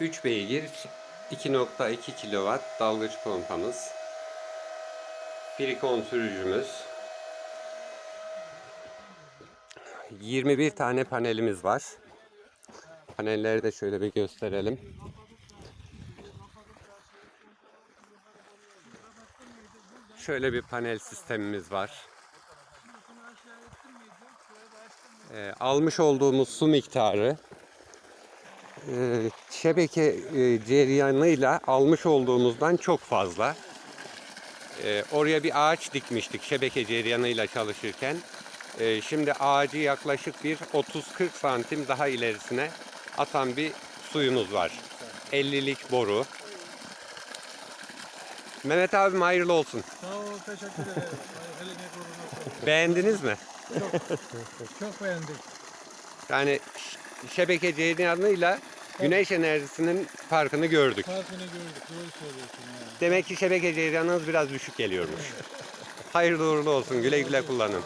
3 beygir 2.2 kW dalgıç pompamız. Frikon sürücümüz. 21 tane panelimiz var. Panelleri de şöyle bir gösterelim. Şöyle bir panel sistemimiz var. Ee, almış olduğumuz su miktarı şebeke e, cereyanıyla almış olduğumuzdan çok fazla. E, oraya bir ağaç dikmiştik şebeke cereyanıyla çalışırken. E, şimdi ağacı yaklaşık bir 30-40 santim daha ilerisine atan bir suyumuz var. 50'lik boru. Mehmet abim hayırlı olsun. Sağ ol, teşekkür ederim. Beğendiniz mi? Çok beğendik. Yani şebeke cereyanıyla güneş enerjisinin farkını gördük. Farkını gördük, doğru söylüyorsun yani. Demek ki şebeke cereyanınız biraz düşük geliyormuş. Hayırlı uğurlu olsun. Güle güle kullanın.